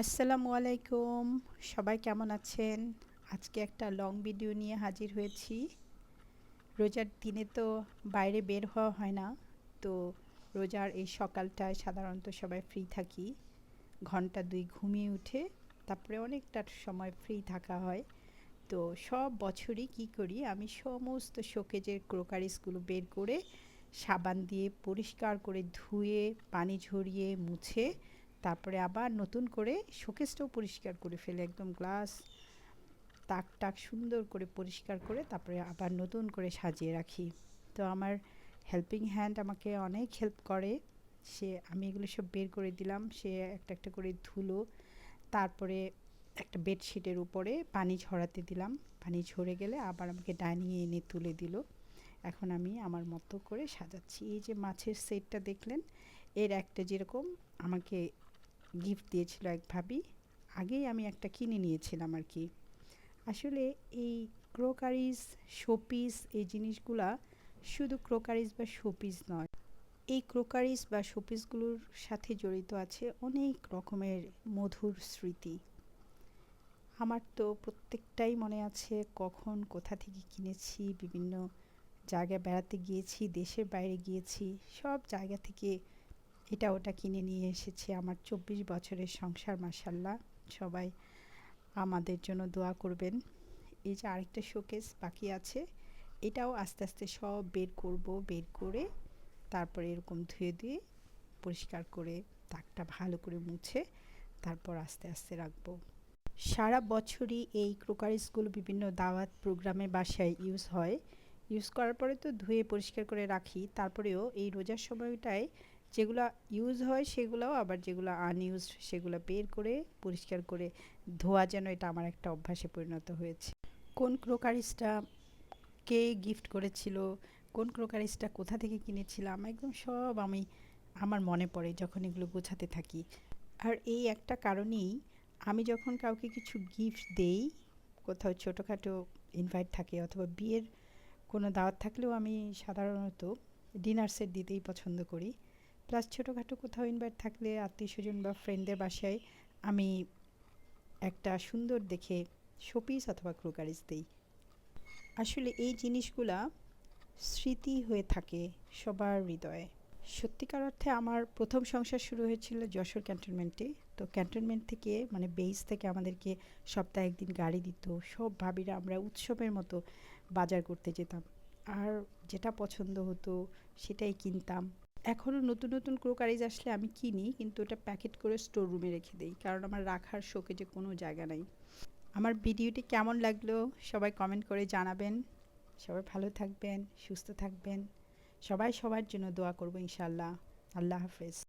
আসসালামু আলাইকুম। সবাই কেমন আছেন? আজকে একটা লং ভিডিও নিয়ে হাজির হয়েছি। রোজার দিনে তো বাইরে বের হওয়া হয় না। তো রোজার এই সকালটায় সাধারণত সবাই ফ্রি থাকি। ঘণ্টা দুই ঘুমিয়ে উঠে তারপরে অনেকটা সময় ফ্রি থাকা হয়। তো সব বছরই কি করি, আমি সমস্ত শোকেজের ক্রোকারিসগুলো বের করে সাবান দিয়ে পরিষ্কার করে ধুয়ে, পানি ঝরিয়ে, মুছে তারপরে আবার নতুন করে শোকেসটাও পরিষ্কার করে ফেলে, একদম গ্লাস তাক টাক সুন্দর করে পরিষ্কার করে তারপরে আবার নতুন করে সাজিয়ে রাখি। তো আমার হেল্পিং হ্যান্ড আমাকে অনেক হেল্প করে। সে, আমি এগুলো সব বের করে দিলাম। সে একটা একটা করে ধুলো, তারপরে একটা বেডশিটের উপরে পানি ঝরাতে দিলাম। পানি ঝরে গেলে আবার আমাকে ডাইনিংয়ে এনে তুলে দিল। এখন আমি আমার মতো করে সাজাচ্ছি। এই যে মাছের সেটটা দেখলেন, এর একটা যেরকম আমাকে গিফট দিয়েছিল এক ভাবি, আগেই আমি একটা কিনে নিয়েছিলাম আর কি। আসলে এই ক্রোকারিজ, শোপিস এই জিনিসগুলা শুধু ক্রোকারিজ বা শোপিস নয়, এই ক্রোকারিজ বা শোপিসগুলোর সাথে জড়িত আছে অনেক রকমের মধুর স্মৃতি। আমার তো প্রত্যেকটাই মনে আছে কখন, কোথা থেকে কিনেছি, বিভিন্ন জায়গায় বেড়াতে গিয়েছি, দেশের বাইরে গিয়েছি, সব জায়গা থেকে এটা ওটা কিনে নিয়ে এসেছি আমার চব্বিশ বছরের সংসার মাসাল্লাহ সবাই আমাদের জন্য দোয়া করবেন। এই যে আরেকটা শোকেস বাকি আছে, এটাও আস্তে আস্তে সব বের করব, বের করে তারপরে এরকম ধুয়ে দিয়ে পরিষ্কার করে তাকটা ভালো করে মুছে তারপর আস্তে আস্তে রাখব। সারা বছরই এই ক্রোকারিসগুলো বিভিন্ন দাওয়াত প্রোগ্রামে বাসায় ইউজ হয়। ইউজ করার পরে তো ধুয়ে পরিষ্কার করে রাখি, তারপরেও এই রোজার সময়টায় যেগুলো ইউজ হয় সেগুলোও, আবার যেগুলো আনইউজ সেগুলো বের করে পরিষ্কার করে ধোয়া যেন এটা আমার একটা অভ্যাসে পরিণত হয়েছে। কোন ক্রোকারিসটা কে গিফট করেছিল, কোন ক্রোকারিসটা কোথা থেকে কিনেছিলাম, একদম সব আমি, আমার মনে পড়ে যখন এগুলো গোছাতে থাকি। আর এই একটা কারণেই আমি যখন কাউকে কিছু গিফট দেই, কোথাও ছোটোখাটো ইনভাইট থাকে অথবা বিয়ের কোনো দাওয়াত থাকলেও আমি সাধারণত ডিনার সেট দিতেই পছন্দ করি। প্লাস ছোটোখাটো কোথাও ইনভাইট থাকলে আত্মীয় স্বজন বা ফ্রেন্ডদের বাসায় আমি একটা সুন্দর দেখে শোপিস অথবা ক্রোকারিস দিই। আসলে এই জিনিসগুলা স্মৃতি হয়ে থাকে সবার হৃদয়ে। সত্যিকার অর্থে আমার প্রথম সংসার শুরু হয়েছিল যশোর ক্যান্টনমেন্টে তো ক্যান্টনমেন্ট থেকে মানে বেইস থেকে আমাদেরকে সপ্তাহে একদিন গাড়ি দিত। সব ভাবিরা আমরা উৎসবের মতো বাজার করতে যেতাম। আর যেটা পছন্দ হতো সেটাই কিনতাম। এখনও নতুন নতুন ক্রোকারিজ আসলে আমি কিনি, কিন্তু ওটা প্যাকেট করে স্টোর রুমে রেখে দিই, কারণ আমার রাখার শোকে যে কোনো জায়গা নাই। আমার ভিডিওটি কেমন লাগল সবাই কমেন্ট করে জানাবেন। সবাই ভালো থাকবেন, সুস্থ থাকবেন। সবাই সবার জন্য দোয়া করব ইনশাল্লাহ আল্লাহ হাফেজ।